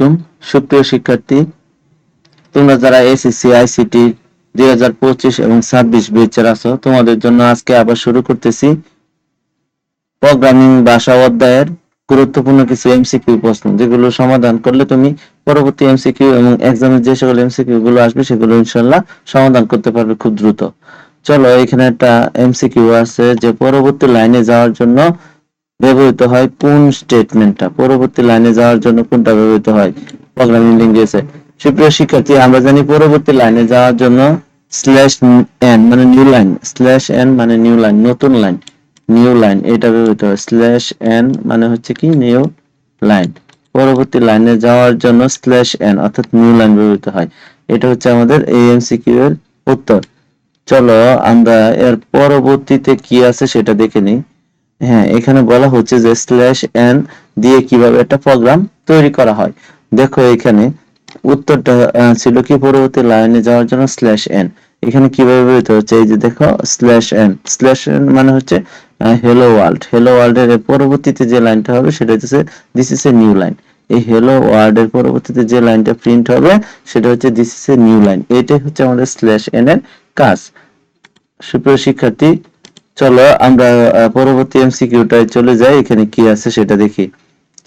আলাইকুম। সুপ্রিয় শিক্ষার্থী, তোমরা যারা এসএসসি আইসিটি দুই হাজার পঁচিশ এবং ছাব্বিশ বেচের আছো, তোমাদের জন্য আজকে আবার শুরু করতেছি প্রোগ্রামিং ভাষা অধ্যায়ের গুরুত্বপূর্ণ কিছু এমসিকিউ প্রশ্ন, যেগুলো সমাধান করলে তুমি পরবর্তী এমসিকিউ এবং এক্সামে যে সকল এমসিকিউ গুলো আসবে, সেগুলো ইনশাল্লাহ সমাধান করতে পারবে খুব দ্রুত। চলো, এখানে একটা এমসিকিউ আছে, যে পরবর্তী লাইনে যাওয়ার জন্য ব্যবহৃত হয়, কোন স্টেটমেন্টটা পরবর্তী লাইনে যাওয়ার জন্য কোনটা ব্যবহৃত হয়? প্রোগ্রামিং ল্যাঙ্গুয়েজে সুপ্রিয় শিক্ষার্থী, আমরা জানি পরবর্তী লাইনে যাওয়ার জন্য স্ল্যাশ এন মানে নিউ লাইন স্ল্যাশ এন মানে নিউ লাইন নতুন লাইন নিউ লাইন এটা ব্যবহৃত হয়। স্ল্যাশ এন মানে হচ্ছে কি? নিউ লাইন পরবর্তী লাইনে যাওয়ার জন্য স্ল্যাশ এন অর্থাৎ নিউ লাইন ব্যবহৃত হয়। এটা হচ্ছে আমাদের এএমসিকিউ এর উত্তর। চলো আমরা এর পরবর্তীতে কি আছে সেটা দেখে নিই। হ্যাঁ এখানে বলা হচ্ছে যে স্ল্যাশ এন দিয়ে কীভাবে একটা প্রোগ্রাম তৈরি করা হয়। দেখো এখানে উত্তরটা ছিল কি পরবর্তী লাইনে যাওয়ার জন্য স্ল্যাশ এন এখানে কীভাবে ব্যবহৃত হচ্ছে? এই যে দেখো স্ল্যাশ এন স্ল্যাশ এন মানে হচ্ছে হ্যালো ওয়ার্ল্ড হ্যালো ওয়ার্ল্ড এর পরবর্তীতে যে লাইনটা হবে, সেটা হচ্ছে this is a new line এই হ্যালো ওয়ার্ল্ড এর পরবর্তীতে যে লাইনটা প্রিন্ট হবে, সেটা হচ্ছে this is a new line এটাই হচ্ছে আমাদের স্ল্যাশ এন এর কাজ। সুপ্রিয় শিক্ষার্থী চলো আমরা পরবর্তী এমসিকিউটায় চলে যাই, এখানে কি আছে সেটা দেখি।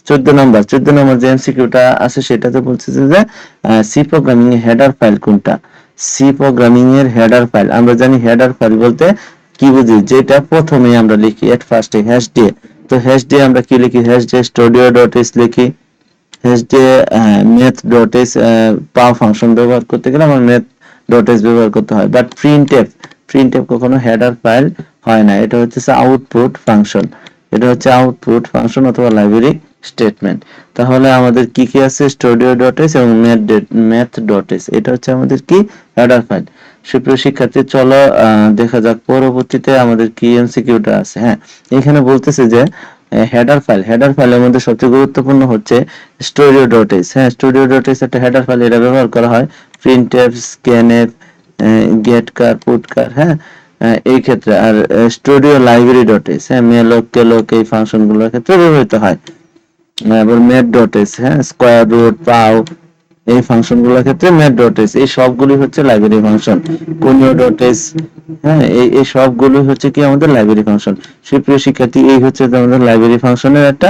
চোদ্দ নম্বর চোদ্দ নম্বর যে এমসিকিউটা আছে সেটাতে বলছে যে সি প্রোগ্রামিং এর হেডার ফাইল কোনটা? সি প্রোগ্রামিং এর হেডার ফাইল আমরা জানি হেডার ফাইল বলতে কি বুঝি? যেটা প্রথমে আমরা লিখি এট ফার্স্টে হ্যাশ দিয়ে তো হ্যাশ দিয়ে আমরা কি লিখি? হ্যাশ দিয়ে স্টুডিও ডট এস লিখি। হ্যাশ দিয়ে math dot S pow function ব্যবহার করতে গেলে আমার ম্যাথ ডট এস ব্যবহার করতে হয়। But print F print F কখনো হেডার ফাইল হয় না। এটা হচ্ছে আউটপুট ফাংশন এটা হচ্ছে আউটপুট ফাংশন অথবা লাইব্রেরি স্টেটমেন্ট তাহলে আমাদের কি কি আছে? স্টুডিও ডট এস এবং ম্যাথ ডট এস এটা হচ্ছে আমাদের কি? হেডার ফাইল সুপ্রিয় শিক্ষার্থী, চলো দেখা যাক পরবর্তীতে আমাদের কি এমসিকিউটা আছে। হ্যাঁ এখানে বলতেছে যে হেডার ফাইল হেডার ফাইলের মধ্যে সবচেয়ে গুরুত্বপূর্ণ হচ্ছে স্টুডিও ডট এস হ্যাঁ স্টুডিও ডট এস একটা হেডার ফাইল এটা ব্যবহার করা হয় print F scan F get char put char হ্যাঁ? এই ক্ষেত্রে। আর স্টুডিও লাইব্রেরি ডট এস হ্যাঁ? মেলক টেলক এই ফাংশনগুলোর ক্ষেত্রে ব্যবহৃত হয়। এবার ম্যাথ ডট এস হ্যাঁ? স্কোয়ার রুট পাও, এই ফাংশনগুলোর ক্ষেত্রে ম্যাথ ডট এস এই সবগুলি হচ্ছে library function conio dot S হ্যাঁ? এই এই সবগুলো হচ্ছে কি আমাদের লাইব্রেরি ফাংশন সুপ্রিয় শিক্ষার্থী, এই হচ্ছে আমাদের লাইব্রেরি ফাংশনের একটা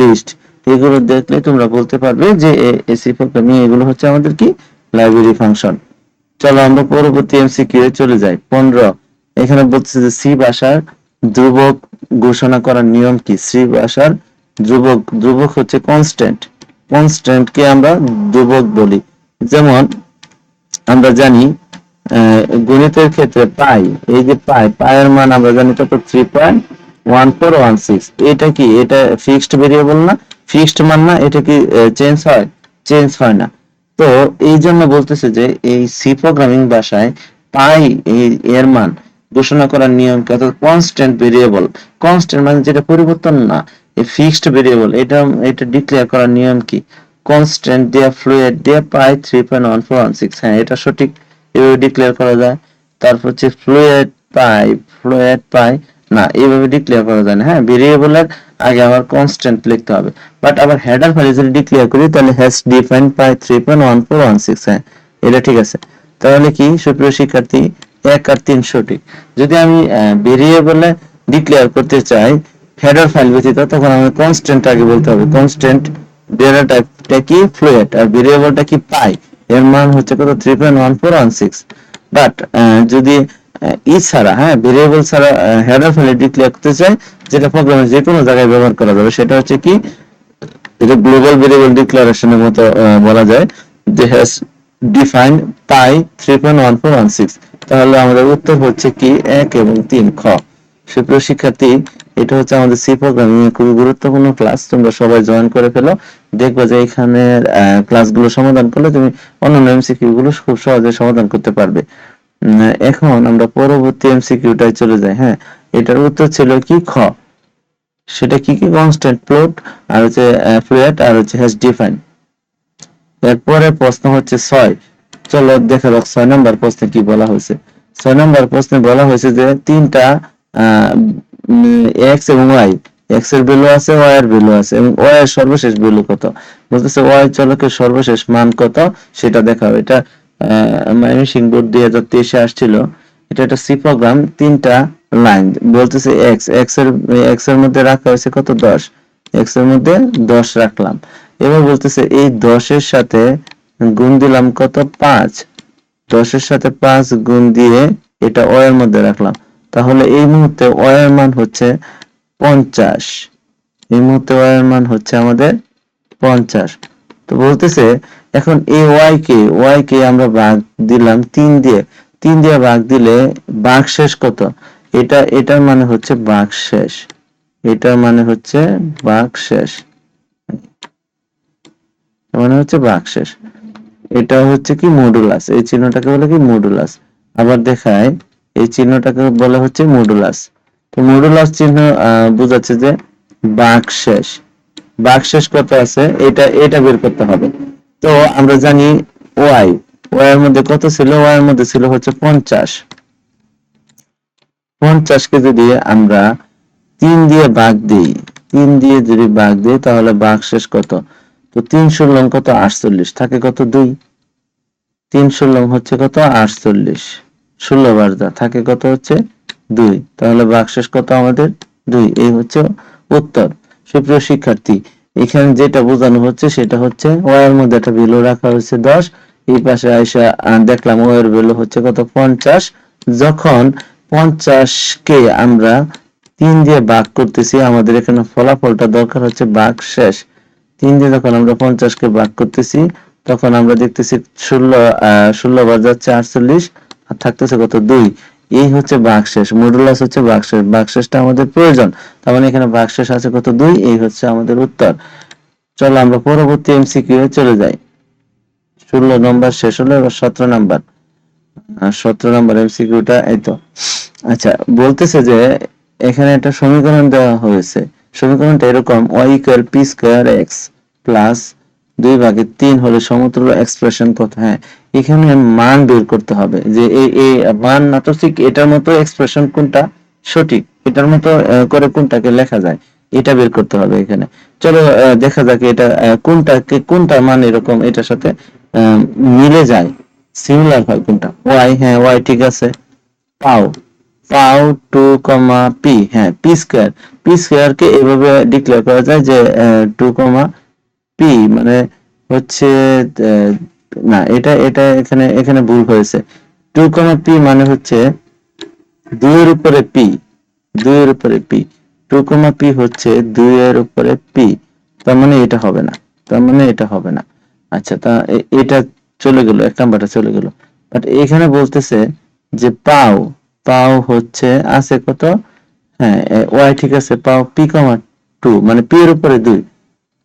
লিস্ট এগুলো দেখলে তোমরা বলতে পারবে যে এসি প্রোগ্রামিং এগুলো হচ্ছে আমাদের কি? লাইব্রেরি ফাংশন চলো আমরা পরবর্তী এমসিকিউ এ চলে যাই। পনেরো, এখানে বলছে যে সি ভাষার ধ্রুবক ঘোষণা করার নিয়ম কি? সি ভাষার ধ্রুবক ধ্রুবক হচ্ছে কনস্ট্যান্ট কনস্ট্যান্ট কে আমরা ধ্রুবক বলি। যেমন আমরা জানি গণিতের ক্ষেত্রে পাই, এই যে পাই পায়ের মান আমরা জানি কত? Three point one four one six এটা কি? এটা ফিক্সড ভেরিয়েবল না? ফিক্সড মান না? এটা কি চেঞ্জ হয়? চেঞ্জ হয় না। তো এই জন্য বলতেছে যে এই সি প্রোগ্রামিং ভাষায় পাই এর মান ঘোষণা করার নিয়ম অর্থাৎ কনস্ট্যান্ট ভেরিয়েবল কনস্ট্যান্ট মানে যেটা পরিবর্তন না, এই ফিক্সড ভেরিয়েবল এটা এটা ডিক্লেয়ার করার নিয়ম কি? কনস্ট্যান্ট দিয়া ফ্লুয়েড দিয়া pi three point one four one six হ্যাঁ এটা সঠিক। এভাবে ডিক্লেয়ার করা যায়। তারপর হচ্ছে ফ্লুয়েড পাই ফ্লুয়েড পাই না, এইভাবে ডিক্লেয়ার করা যায় না। হ্যাঁ ভেরিয়েবলের আগে আবার কনস্ট্যান্ট লিখতে হবে। বাট আবার হেডার ফাইল যদি ডিক্লেয়ার করি, তাহলে hash define pi three point one four one six হ্যাঁ এটা ঠিক আছে। তাহলে কি, সুপ্রিয় শিক্ষার্থী, এক আর তিন সঠিক যদি আমি ভেরিয়েবলে ডিক্লেয়ার করতে চাই হেডার ফাইল ব্যতীত, তখন আমি কনস্ট্যান্ট আগে বলতে হবে। কনস্ট্যান্ট ডেটা টাইপটা কি? ফ্লুয়েড আর ভেরিয়েবলটা কি? পাই এর মান হচ্ছে কত? Three point one four one six but যদি ই হ্যাঁ ভেরিয়েবল ছাড়া হেডার ফাইলে ডিক্লেয়ার করতে চাই, যেটা প্রোগ্রামে যে কোনো জায়গায় ব্যবহার করা যাবে, সেটা হচ্ছে কি গ্লোবাল ভেরিয়েবল ডিক্লারেশনের মতো বলা যায়, যে hash define pi three point one four one six তাহলে আমাদের উত্তর হচ্ছে কি, এক এবং তিন খ। সুপ্রিয় শিক্ষার্থী, এটা হচ্ছে আমাদের সি প্রোগ্রামিং খুবই গুরুত্বপূর্ণ ক্লাস তোমরা সবাই জয়েন করে ফেলো। দেখবে যে এখানে ক্লাসগুলো সমাধান করলে তুমি অন্যান্য এমসিকিউ গুলো খুব সহজে সমাধান করতে পারবে। এখন আমরা পরবর্তী এমসিকিউটায় চলে যাই হ্যাঁ? এটার উত্তর ছিল কি? খ। সেটা কি কি? কনস্ট্যান্ট প্লট আর হচ্ছে ফ্লুয়েট আর হচ্ছে হ্যাশ ডিফাইন এরপরে প্রশ্ন হচ্ছে ছয়। চলো দেখা যাক ছয় নম্বর প্রশ্নে কি বলা হয়েছে। ছয় নম্বর প্রশ্নে বলা হয়েছে যে তিনটা এক্স এবং ওয়াই এক্সের ভ্যালু আছে ওয়াই এর ভ্যালু আছে এবং ওয়াই এর সর্বশেষ ভ্যালু কত? বলতেছে ওয়াই চলকের সর্বশেষ মান কত? সেটা দেখাও। এটা ময়মনসিংহ বোর্ড দুই হাজার তেইশে আসছিল। এটা একটা সি প্রোগ্রাম তিনটা লাইন। বলতেছে এক্স এক্সের এক্সের মধ্যে রাখা হয়েছে কত? দশ। এক্সের মধ্যে দশ রাখলাম। এবার বলতেছে এই দশের সাথে গুণ দিলাম কত? পাঁচ। দশের সাথে পাঁচ গুণ দিয়ে এটা ও এর মধ্যে রাখলাম। তাহলে এই মুহূর্তে ও এর মান হচ্ছে পঞ্চাশ। এই মুহূর্তে ও এর মান হচ্ছে আমাদের পঞ্চাশ। তো বলতেছে এখন এই ওয়াই, কে? ওয়াই, কে আমরা ভাগ দিলাম তিন দিয়ে। তিন দিয়ে ভাগ দিলে ভাগ শেষ কত? এটা, এটার মানে হচ্ছে ভাগ শেষ। এটার মানে হচ্ছে ভাগ শেষ। মানে হচ্ছে ভাগ শেষ। এটা হচ্ছে কি? মডুলাস এই চিহ্নটাকে বলে কি? মডুলাস আবার দেখায় এই চিহ্নটাকে বলা হচ্ছে মডুলাস তো মডুলাস চিহ্ন বোঝাচ্ছে যে ভাগ শেষ। ভাগ শেষ কত আছে? এটা এটা বের করতে হবে। তো আমরা জানি ওয়াই ওয়াই এর মধ্যে কত ছিল? ওয়াই এর মধ্যে ছিল হচ্ছে পঞ্চাশ। পঞ্চাশকে যদি আমরা তিন দিয়ে ভাগ দিই, তিন দিয়ে যদি ভাগ দিই, তাহলে ভাগ শেষ কত? তো তিন ষোলং কত? আটচল্লিশ। থাকে কত? দুই। তিন ষোলং হচ্ছে কত? আটচল্লিশ। ষোলো বার যা, থাকে কত হচ্ছে? দুই। তাহলে ভাগশেষ কত আমাদের? দুই। এই হচ্ছে উত্তর। সুপ্রিয় শিক্ষার্থী এখানে যেটা বোঝানো হচ্ছে সেটা হচ্ছে ওয়ার মধ্যে একটা ভ্যালু রাখা হয়েছে দশ। এই পাশে আইসা দেখলাম ওয়াই এর ভ্যালু হচ্ছে কত? পঞ্চাশ। যখন পঞ্চাশ কে আমরা তিন দিয়ে ভাগ করতেছি, আমাদের এখানে ফলাফলটা দরকার হচ্ছে ভাগ শেষ। তিন দিয়ে যখন আমরা পঞ্চাশকে ভাগ করতেছি, তখন আমরা দেখতেছি ষোলো ষোলো বার যাচ্ছে আর থাকতেছে কত? দুই। এই হচ্ছে ভাগশেষ মডুলাস হচ্ছে ভাগশেষ ভাগশেষটা আমাদের প্রয়োজন। তার মানে এখানে ভাগশেষ আছে কত দুই, এই হচ্ছে আমাদের উত্তর। চলো আমরা পরবর্তী এমসিকিউ এ চলে যাই। ষোলো নম্বর শেষ হলো, এবার সতেরো নম্বর। সতেরো নম্বর এমসিকিউটা এই তো। আচ্ছা বলতেছে যে এখানে একটা সমীকরণ দেওয়া হয়েছে। সমীকরণটা এরকম, y equal P square X plus দুই ভাগে তিন হলে সমতুল্য এক্সপ্রেশন কত হ্যাঁ এখানে মান বের করতে হবে যে এই মান না তো ঠিক এটার মতো এক্সপ্রেশন কোনটা সঠিক, এটার মতো করে কোনটাকে লেখা যায়, এটা বের করতে হবে এখানে। চলো দেখা যাক এটা কোনটা কোনটা মান এরকম এটার সাথে মিলে যায়। সিমিলার হয় কোনটা? ওয়াই হ্যাঁ ওয়াই ঠিক আছে। Pow pow two comma P হ্যাঁ পি স্কোয়ার। পি স্কোয়ার কে এভাবে ডিক্লেয়ার করা যায় যে টু কমা পি মানে হচ্ছে না, এটা এটা এখানে এখানে ভুল হয়েছে। টু কমা পি মানে হচ্ছে দুইয়ের উপরে পি দুইয়ের উপরে পি টু কমা পি হচ্ছে দুইয়ের উপরে পি তার মানে এটা হবে না, তার মানে এটা হবে না। আচ্ছা তা এটা চলে গেল, এক নাম্বারটা চলে গেল। বাট এখানে বলতেছে যে পাও পাও হচ্ছে, আছে কত? হ্যাঁ ওয়াই ঠিক আছে, পাও পি কমা টু মানে পি এর উপরে দুই।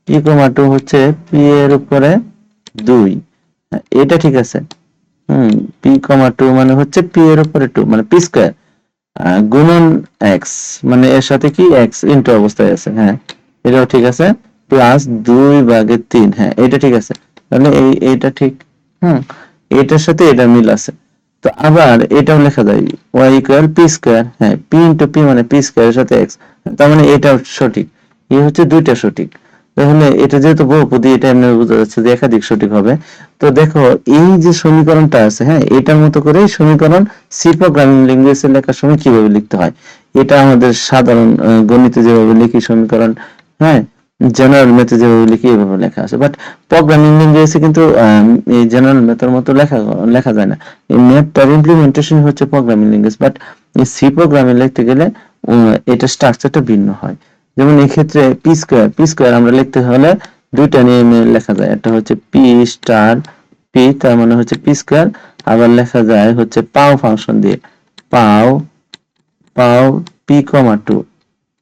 পি টু হচ্ছে পি এর উপরে দুই। এটা ঠিক আছে। হুম পি টু মানে হচ্ছে পি এর উপরে টু মানে পি স্কোয়ার গুণন এক্স মানে এর সাথে কি এক্স ইন্টু অবস্থায় আছে হ্যাঁ। এটাও ঠিক আছে। প্লাস দুই ভাগের তিন হ্যাঁ এটা ঠিক আছে। তাহলে এই এইটা ঠিক, হুম, এটার সাথে এটা মিল আছে। তো আবার এটাও লেখা যায় ওয়াই ইকুয়াল পি স্কোয়ার হ্যাঁ পি ইন্টু পি মানে পি স্কোয়ারের সাথে এক্স তার মানে এটাও সঠিক। এই হচ্ছে দুইটা সঠিক। তাহলে এটা যেহেতু বহুপদী এটা এমনি বোঝা যাচ্ছে যে একাধিক সঠিক হবে। তো দেখো, এই যে সমীকরণটা আছে হ্যাঁ এটার মতো করে সমীকরণ সি প্রোগ্রামিং ল্যাঙ্গুয়েজে লেখার সময় কীভাবে লিখতে হয়? এটা আমাদের সাধারণ গণিতে যেভাবে লিখি সমীকরণ হ্যাঁ জেনারেল ম্যাথে যেভাবে লিখি এভাবে লেখা আছে। বাট প্রোগ্রামিং ল্যাঙ্গুয়েজে কিন্তু এই জেনারেল ম্যাথের মতো লেখা লেখা যায় না। এই ম্যাথটার ইমপ্লিমেন্টেশন হচ্ছে প্রোগ্রামিং ল্যাঙ্গুয়েজ বাট সি প্রোগ্রামে লিখতে গেলে এটা স্ট্রাকচারটা ভিন্ন হয়। যেমন এই ক্ষেত্রে পি স্কোয়ার পি স্কোয়ার আমরা লিখতে হলে দুইটা নিয়মে লেখা যায়। একটা হচ্ছে পি স্টার পি তার মানে হচ্ছে পি স্কোয়ার আবার লেখা যায় হচ্ছে পাও ফাংশন দিয়ে। Pow pow P comma two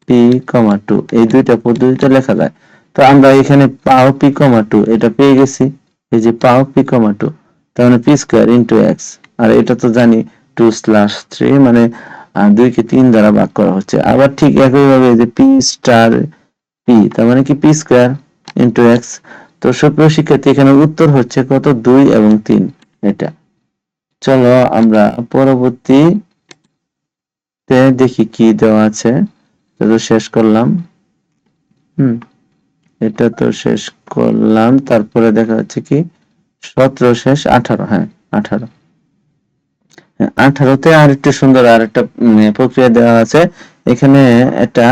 P comma two এই দুইটা পদ্ধতিতে লেখা যায়। তো আমরা এখানে পাও পি কমা টু এটা পেয়ে গেছি। এই যে পাও পি কমা টু তার মানে পি স্কোয়ার ইন্টু এক্স আর এটা তো জানি টু স্ল্যাশ থ্রি মানে দুইকে তিন দ্বারা ভাগ করা হচ্ছে। আবার ঠিক একইভাবে যে পি স্টার পি তার মানে কি পি স্কোয়ার ইন্টু এক্স তো সুপ্রিয় শিক্ষার্থী, এখানে উত্তর হচ্ছে কত? দুই এবং তিন। এটা। চলো আমরা পরবর্তীতে দেখি কি দেওয়া আছে। তো শেষ করলাম। হুম, এটা তো শেষ করলাম। তারপরে দেখা যাচ্ছে কি? সতেরো শেষ আঠারো হ্যাঁ আঠারো। আঠারোতে আর একটু সুন্দর আর একটা প্রক্রিয়া দেওয়া আছে। এখানে একটা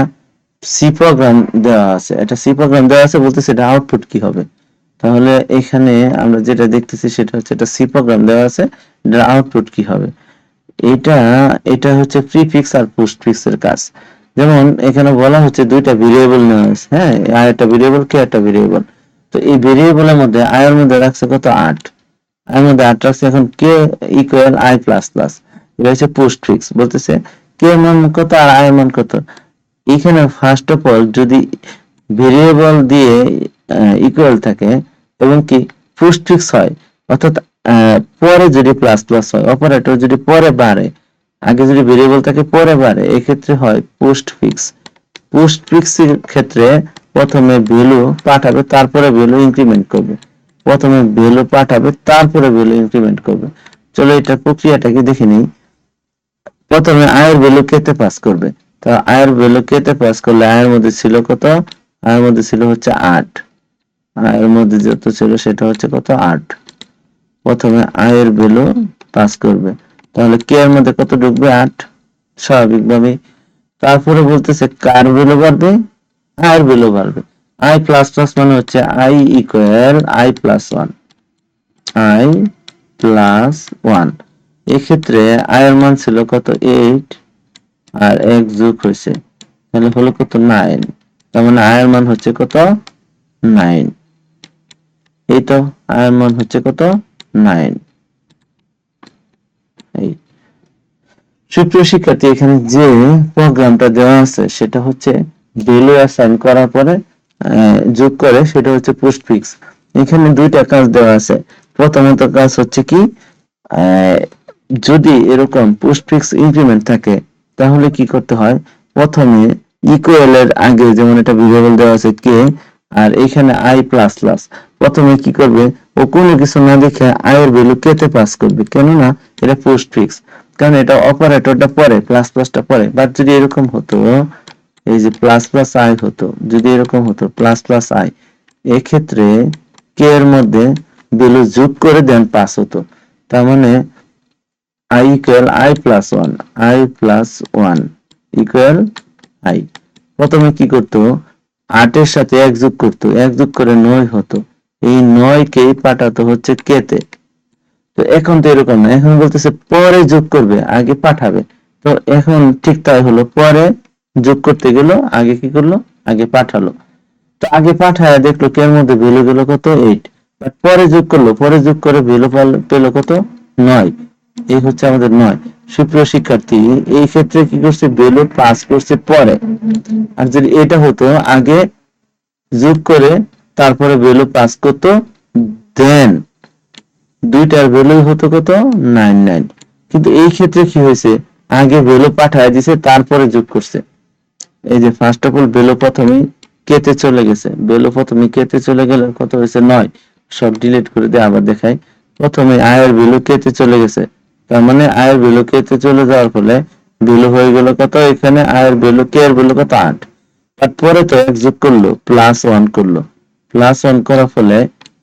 সি প্রোগ্রাম দেওয়া আছে। একটা সি প্রোগ্রাম দেওয়া আছে বলতেছে এটা আউটপুট কি হবে। তাহলে এখানে আমরা যেটা দেখতেছি সেটা হচ্ছে একটা সি প্রোগ্রাম দেওয়া আছে, এটার আউটপুট কি হবে। এটা এটা হচ্ছে প্রিফিক্স আর পোস্টফিক্স এর কাজ। যেমন এখানে বলা হচ্ছে দুইটা ভেরিয়েবল নেওয়া হয়েছে হ্যাঁ আর একটা ভেরিয়েবল কে একটা ভেরিয়েবল তো এই ভেরিয়েবলের মধ্যে আয়ের মধ্যে রাখছে কত? আট। আয়ের মধ্যে এখন K equal I plus plus এটা হচ্ছে পোস্টফিক্স বলতেছে কে এর মান কত আর আয়ের মান কত? এখানে ফার্স্ট অফ অল যদি ভেরিয়েবল দিয়ে ইকুয়াল থাকে এবং কি পোস্টফিক্স হয়, অর্থাৎ পরে যদি প্লাস প্লাস হয় অপারেটর যদি পরে বাড়ে, আগে যদি ভেরিয়েবল থাকে পরে বাড়ে, এক্ষেত্রে হয় পোস্ট ফিক্স পোস্ট ফিক্সের ক্ষেত্রে প্রথমে ভ্যালু পাঠাবে, তারপরে ভ্যালু ইনক্রিমেন্ট করবে। প্রথমে ভ্যালু পাঠাবে, তারপরে ভ্যালু ইনক্রিমেন্ট করবে। চলো এটার প্রক্রিয়াটাকে দেখে নিই। প্রথমে আয়ের ভ্যালু কেতে পাস করবে? তো আয়ের ভ্যালু কেতে পাস করলে আয়ের মধ্যে ছিল কত? আয়ের মধ্যে ছিল হচ্ছে আট। আয়ের মধ্যে যত ছিল সেটা হচ্ছে কত? আট। প্রথমে আয়ের ভ্যালু পাস করবে। তাহলে কে এর মধ্যে কত ঢুকবে? আট। স্বাভাবিকভাবে তারপরে বলতেছে কার ভ্যালু বাড়বে? আয়ের ভ্যালু বাড়বে। আই প্লাস প্লাস মানে হচ্ছে I equal I plus one I plus one এক্ষেত্রে আয়ের মান ছিল কত এইট আর এক যোগ হয়েছে। তাহলে হলো কত নাইন তার মানে আয়ের মান হচ্ছে কত নাইন এই তো আয়ের মান হচ্ছে কত নাইন সুপ্রিয় শিক্ষার্থী, এখানে যে প্রোগ্রামটা দেওয়া আছে, সেটা হচ্ছে ভ্যালু অ্যাসাইন করার পরে যোগ করে, সেটা হচ্ছে পোস্টফিক্স এখানে দুইটা কাজ দেওয়া আছে। প্রথমত কাজ হচ্ছে কি যদি এরকম পোস্টফিক্স ইনক্রিমেন্ট থাকে, তাহলে কি করতে হয়? প্রথমে ইকুয়াল এর আগে যেমন এটা ভেরিয়েবল দেওয়া আছে কে, আর এখানে আই প্লাস প্লাস প্রথমে কি করবে? ও কোনো কিছু না দেখে আয়ের ভ্যালু কেতে পাস করবে। কেননা এটা পোস্ট ফিক্স কারণ এটা অপারেটরটা পরে প্লাস প্লাসটা পরে। বাট যদি এরকম হতো এই যে প্লাস প্লাস আই হতো, যদি এরকম হতো প্লাস প্লাস আই এক্ষেত্রে কে এর মধ্যে ভ্যালু যোগ করে দেন পাস হতো। তার মানে I equal I plus one I plus one equal I প্রথমে কি করতো? আটের সাথে এক যোগ করতো, এক যোগ করে নয় হতো। এই নয়কেই পাঠাতো হচ্ছে কেতে তো এখন তো এরকম না, এখন বলতেছে পরে যোগ করবে, আগে পাঠাবে। তো এখন ঠিক তাই হলো, পরে যোগ করতে গেল, আগে কি করল? আগে পাঠালো। তো আগে পাঠায় দেখল কে মধ্যে ভ্যালু গেল কত? এইট। বাট পরে যোগ করল, পরে যোগ করে ভ্যালু পেল কত? নয়। এই হচ্ছে আমাদের নয়। সুপ্রিয় শিক্ষার্থী, এই ক্ষেত্রে কি করছে? ভ্যালু পাস করছে পরে। আর যদি এটা হতো, আগে যোগ করে তারপরে ভ্যালু পাস করতো দেন দুইটার ভ্যালু হতো কত? নাইন নাইন কিন্তু এই ক্ষেত্রে কি হয়েছে? আগে ভ্যালু পাঠায় দিছে, তারপরে যোগ করছে। এই যে ফার্স্ট অফ অল ভ্যালু প্রথমেই কেতে চলে গেছে। ভ্যালু প্রথমে কেতে চলে গেলে কত হয়েছে? নয়। সব ডিলিট করে দিয়ে আবার দেখাই। প্রথমে আয়ের ভ্যালু কেতে চলে গেছে। তার মানে আয়ের ভ্যালু কেতে চলে যাওয়ার ফলে ভ্যালু হয়ে গেল কত? এখানে আয়ের ভ্যালু কে এর ভ্যালু কত? আট। তারপরে তো এক যোগ করল প্লাস ওয়ান করল। প্লাস ওয়ান করার ফলে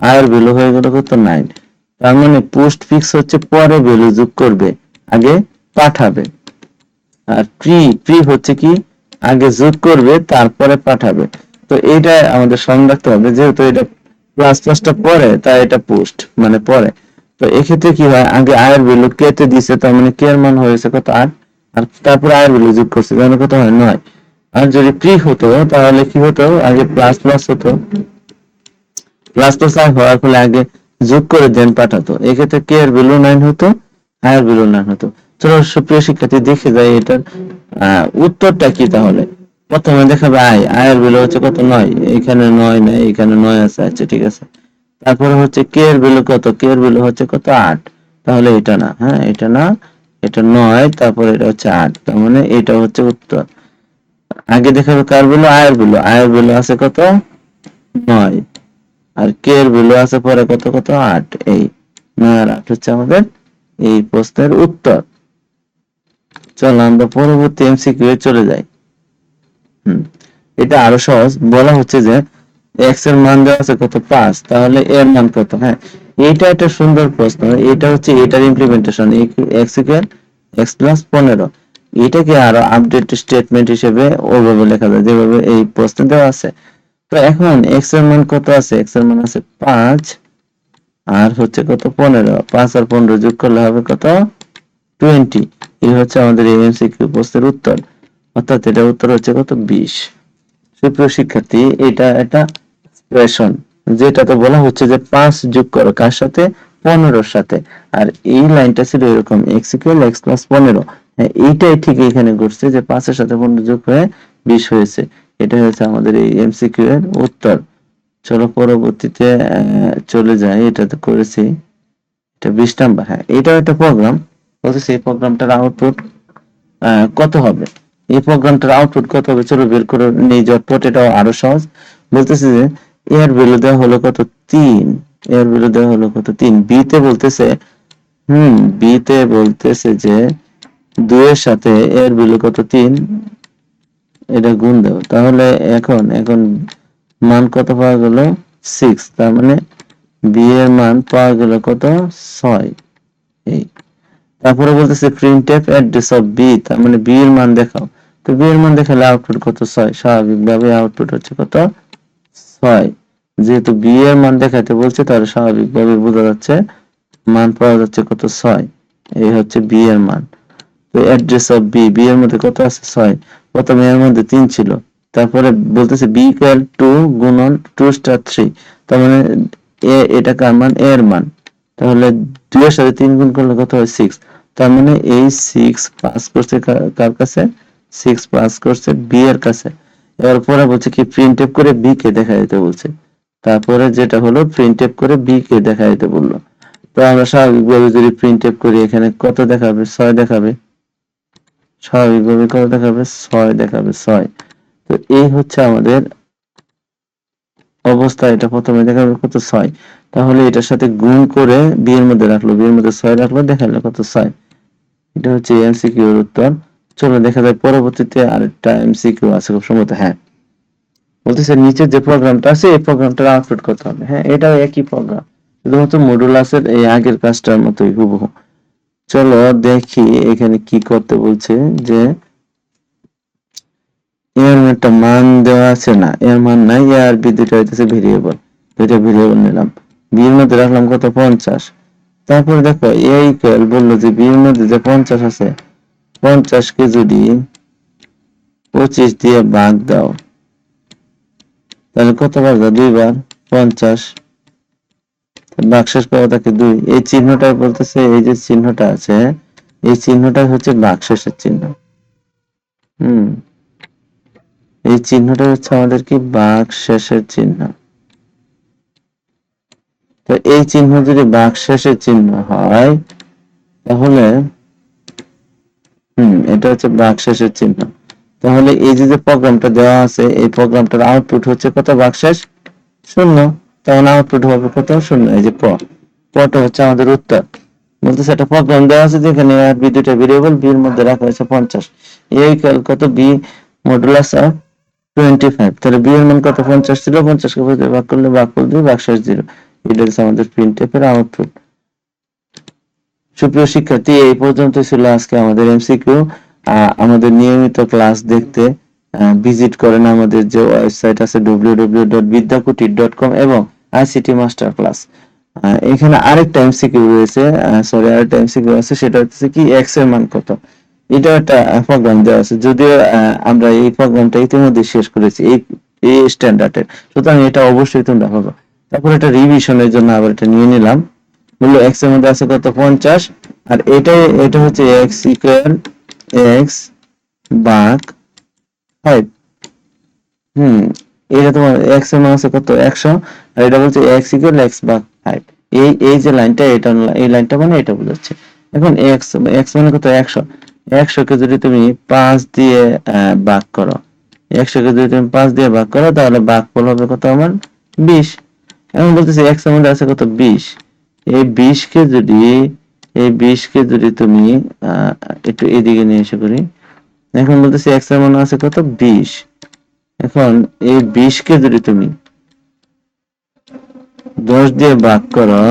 আয়ের ভ্যালু হয়ে গেল কত? নাইন তার মানে পোস্ট ফিক্স হচ্ছে, পরে ভ্যালু যোগ করবে, আগে পাঠাবে। আর প্রি প্রি হচ্ছে কি? আগে যোগ করবে, তারপরে পাঠাবে। তো এইটা আমাদের স্মরণ রাখতে হবে, যেহেতু এটা প্লাস প্লাসটা পরে, তাই এটা পোস্ট মানে পরে। তো এক্ষেত্রে কি হয়, আগে আয়ের ভ্যালু কে দিছে, তার মানে কে এর মান হয়েছে কত আট, আর তারপরে আয়ের ভ্যালু যোগ করছে তাহলে কত হয় নয়। আর যদি প্রি হতো, তাহলে কি হতো, আগে প্লাস প্লাস হতো। প্লাস প্লাস আই হওয়ার ফলে আগে যোগ করে দেন পাঠাতো। এক্ষেত্রে কে এর ভ্যালু নাইন হতো, আয়ের ভ্যালু নাইন হতো। চলো সুপ্রিয় শিক্ষার্থী দেখে যাই এটার উত্তরটা কি তাহলে? প্রথমে দেখাবে আয়, আয়ের ভ্যালু হচ্ছে কত? নয়। এখানে নয় নাই, এখানে নয় আছে আচ্ছা ঠিক আছে। তারপরে হচ্ছে কে এর ভ্যালু কত? কে এর ভ্যালু হচ্ছে কত? আট। তাহলে এটা না হ্যাঁ এটা না, এটা নয়, তারপরে এটা হচ্ছে আট। তার মানে এটা হচ্ছে উত্তর। আগে দেখাবে কার ভ্যালু আয়ের ভ্যালু আয়ের ভ্যালু আছে কত? নয়। আর কে এর ভ্যালু আছে পরে কত? কত? আট। এই, নয় আর আট হচ্ছে আমাদের এই প্রশ্নের উত্তর। চলো আমরা পরবর্তী এমসিকিউ এ চলে যাই। এটা আরও সহজ। বলা হচ্ছে যে এক্সের মান দেওয়া আছে কত? পাঁচ। তাহলে এর মান কত? হ্যাঁ এটা একটা সুন্দর প্রশ্ন। এটা হচ্ছে এটার implementation X equal X plus পনেরো। এটাকে আরও আপডেট স্টেটমেন্ট হিসেবে ওভাবে লেখা যায়, যেভাবে এই প্রশ্নে দেওয়া আছে। তো এখন এক্সের মান কত আছে? এক্সের মান আছে পাঁচ। আর হচ্ছে কত? পনেরো। পাঁচ আর পনেরো যোগ করলে হবে কত? টোয়েন্টি। এই হচ্ছে আমাদের এই এমসিকিউ প্রশ্নের উত্তর। অর্থাৎ এটা উত্তর হচ্ছে কত? বিশ। সুপ্রিয় শিক্ষার্থী, এটা একটা এক্সপ্রেশন যেটাতে বলা হচ্ছে যে পাঁচ যোগ করো কার সাথে? পনেরোর সাথে। আর এই লাইনটা ছিল এরকম এক্স ইকুয়াল এক্স এইটাই ঠিক এখানে ঘটছে যে পাঁচের সাথে পনেরো যোগ হয়ে বিশ হয়েছে। এটা হচ্ছে আমাদের এই এমসিকিউ এর উত্তর। চলো পরবর্তীতে চলে যাই, এটা তো করেছি। এটা বিশ নাম্বার হ্যাঁ এটাও একটা প্রোগ্রাম বলতেছে এই প্রোগ্রামটার আউটপুট কত হবে? এই প্রোগ্রামটার আউটপুট কত হবে চলো বের করে নেই জটপট এটাও আরও সহজ। বলতেছে যে, এর ভ্যালু দেওয়া হলো কত? তিন। এর ভ্যালু দেওয়া হলো কত? তিন। বি তে বলতেছে, হুম বি তে বলতেছে যে, দুইয়ের সাথে এর ভ্যালু কত? তিন। এটা গুণ দাও। তাহলে এখন এখন মান কত পাওয়া গেল? সিক্স তার মানে বি এর মান পাওয়া গেল কত? ছয়। এই। তারপরে বলতেছে print F address of B তার মানে বি এর মান দেখাও। তো বি এর মান দেখালে আউটপুট কত? ছয়। স্বাভাবিকভাবে আউটপুট হচ্ছে কত? ছয়। যেহেতু বি এর মান দেখাতে বলছে, তাহলে স্বাভাবিকভাবে বোঝা যাচ্ছে মান পাওয়া যাচ্ছে কত? ছয়। এই হচ্ছে বি এর মান। তো অ্যাড্রেস অফ বি বি এর মধ্যে কত আছে? ছয়। প্রথমে এর মধ্যে তিন ছিল। তারপরে বলতেছে বি ইকুয়াল টু গুণন টু স্টার থ্রি তার মানে এ, এটা কার মান? এর মান। তাহলে দুই এর সাথে তিন গুণ করলে কত হয়? সিক্স তার মানে এই সিক্স পাস করছে কার- কাছে? সিক্স পাস করছে বি এর কাছে। এবার পরে বলছে কি প্রিন্ট করে বি কে দেখা দিতে বলছে। তারপরে যেটা হলো প্রিন্ট করে বি কে দেখা দিতে বলল। তো আমরা স্বাভাবিকভাবে যদি প্রিন্ট করি, এখানে কত দেখাবে? ছয় দেখাবে। স্বাভাবিকভাবে কত দেখাবে? ছয় দেখাবে, ছয়। তো এই হচ্ছে আমাদের অবস্থা। এটা প্রথমে দেখাবে কত? ছয়। তাহলে এটার সাথে গুণ করে বি এর মধ্যে রাখল বি এর মধ্যে ছয় রাখল দেখাল কত ছয়। এটা হচ্ছে এমসিকিউ এর উত্তর। চলো দেখা যায় পরবর্তীতে আরেকটা এমসিকিউ আছে, খুব সম্ভবত হ্যাঁ। বলতেছে নিচে যে প্রোগ্রামটা আছে, এই প্রোগ্রামটার আউটপুট করতে হবে। হ্যাঁ এটাও একই প্রোগ্রাম, শুধুমাত্র মডুলাসের এই আগের কাজটার মতোই হুবহু। চলো দেখি এখানে কি করতে বলছে যে, এর একটা মান দেওয়া আছে না? এর মান নাই আর বি দুটো হইতেছে ভেরিয়েবল দুইটা ভেরিয়েবল নিলাম। বি এর মধ্যে রাখলাম কত? পঞ্চাশ। তারপরে দেখো এ ইকুয়াল বলল যে বি এর মধ্যে যে পঞ্চাশ আছে পঞ্চাশকে যদি পঁচিশ দিয়ে ভাগ দাও। তাহলে কতবার দাও? দুইবার, পঞ্চাশ। বাক্সেস পাওয়া থাকে দুই। এই চিহ্নটা বলতেছে, এই যে চিহ্নটা আছে, এই চিহ্নটা হচ্ছে বাক্সেসের চিহ্ন। হুম। এই চিহ্নটা হচ্ছে আমাদের কি? বাঘ শেষের চিহ্ন। এই চিহ্ন যদি বাঘ শেষের চিহ্ন হয়, তাহলে, হুম, এটা হচ্ছে বাঘ শেষের চিহ্ন। তাহলে এই যে প্রোগ্রামটা দেওয়া আছে, এই প্রোগ্রামটার আউটপুট হচ্ছে কত? বাঘ শেষ শূন্য। তখন আউটপুট হবে কত? শূন্য। এই যে প পটা হচ্ছে আমাদের উত্তর। বলতেছে একটা প্রোগ্রাম দেওয়া আছে যেখানে আর বি দুটা ভেরিয়েবল বি এর মধ্যে রাখা হয়েছে পঞ্চাশ। এই কাল কত? B modulus of twenty five তাহলে বি এর মান কত? পঞ্চাশ ছিল। পঞ্চাশকে ভাগ করলে ভাগ করলে ভাগ শেষ জিরো। এটা হচ্ছে আমাদের প্রিন্ট এর আউটপুট সুপ্রিয় শিক্ষার্থী, এই পর্যন্ত ছিল আজকে আমাদের এমসিকিউ আমাদের নিয়মিত ক্লাস দেখতে ভিজিট করেন আমাদের যে ওয়েবসাইট আছে www.vidyakutir.com এবং আইসিটি মাস্টার ক্লাস এখানে আরেকটা এমসিকিউ রয়েছে সরি আরেকটা এমসিকিউ আছে, সেটা হচ্ছে কি এক্সের মান কত? এটা একটা প্রোগ্রাম দেওয়া আছে, যদিও আমরা এই প্রোগ্রামটা ইতিমধ্যে শেষ করেছি, এই এই স্ট্যান্ডার্ডের সুতরাং এটা অবশ্যই তোমরা পাবো। তারপর এটা রিভিশনের জন্য আবার এটা নিয়ে নিলাম। মূল্য x এর মধ্যে আছে কত? 50 আর এটা এটা হচ্ছে x ইকুয়াল x ভাগ 5 হুম, এটা তোমার x এর মান আছে কত? 100 আর এটা বলছে x ইকুয়াল x ভাগ 5 এই এই যে লাইনটা, এটা, এই লাইনটা মানে এটা বোঝাচ্ছে। এখন x x মানে কত? 100 100 কে যদি তুমি 5 দিয়ে ভাগ করো। 100 কে যদি তুমি 5 দিয়ে ভাগ করো, তাহলে ভাগফল হবে কত? আমার 20 এখন বলতেছি, এক এর আছে কত? বিশ। এই বিশকে যদি, এই বিশকে যদি তুমি একটু এদিকে নিয়ে এসে করি, এখন বলতেছি এক এর আছে কত? বিশ। এখন এই বিশকে যদি তুমি দশ দিয়ে ভাগ করো,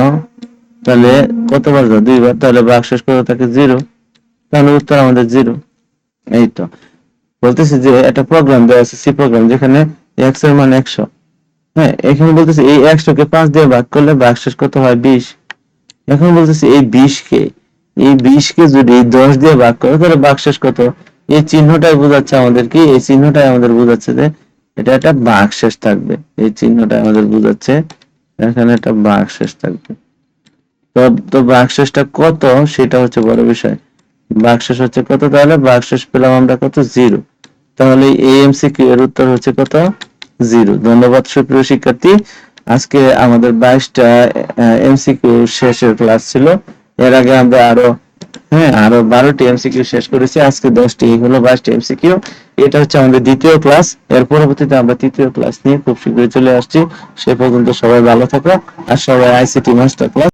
তাহলে কতবার যাও দুইবার। তাহলে ভাগ শেষ করো, তাকে জিরো। তাহলে উত্তর আমাদের জিরো। এই তো। বলতেছি যে একটা প্রোগ্রাম দেওয়া আছে সি প্রোগ্রাম যেখানে এক্সের মান একশো। হ্যাঁ এখানে বলতেছি এই একশো কে পাঁচ দিয়ে ভাগ করলে ভাগ শেষ কত হয়? বিশ। এখন বলতেছি এই বিশ কে এই বিশ কে যদি দশ দিয়ে ভাগ করো, তাহলে ভাগ শেষ কত? এই চিহ্নটাই বোঝাচ্ছে আমাদের কি এই চিহ্নটাই আমাদের বোঝাচ্ছে যে এটা একটা ভাগ শেষ থাকবে। এই চিহ্নটাই আমাদের বোঝাচ্ছে, এখানে একটা ভাগ শেষ থাকবে। তো তো ভাগ শেষটা কত? সেটা হচ্ছে বড় বিষয়। ভাগশেষ হচ্ছে কত? তাহলে ভাগশেষ পেলাম আমরা কত? জিরো। তাহলে এই এমসিকিউ এর উত্তর হচ্ছে কত? জিরো। ধন্যবাদ সুপ্রিয় শিক্ষার্থী। আজকে আমাদের বাইশটা এমসিকিউ শেষের ক্লাস ছিল। এর আগে আমরা আরও হ্যাঁ আরও বারোটি এমসিকিউ শেষ করেছি। আজকে দশটি এগুলো বাইশটি এমসিকিউ। এটা হচ্ছে আমাদের দ্বিতীয় ক্লাস। এর পরবর্তীতে আমরা তৃতীয় ক্লাস নিয়ে খুব শীঘ্রই চলে আসছি। সে পর্যন্ত সবাই ভালো থাকো। আর সবাই আইসিটি মাস্টার ক্লাস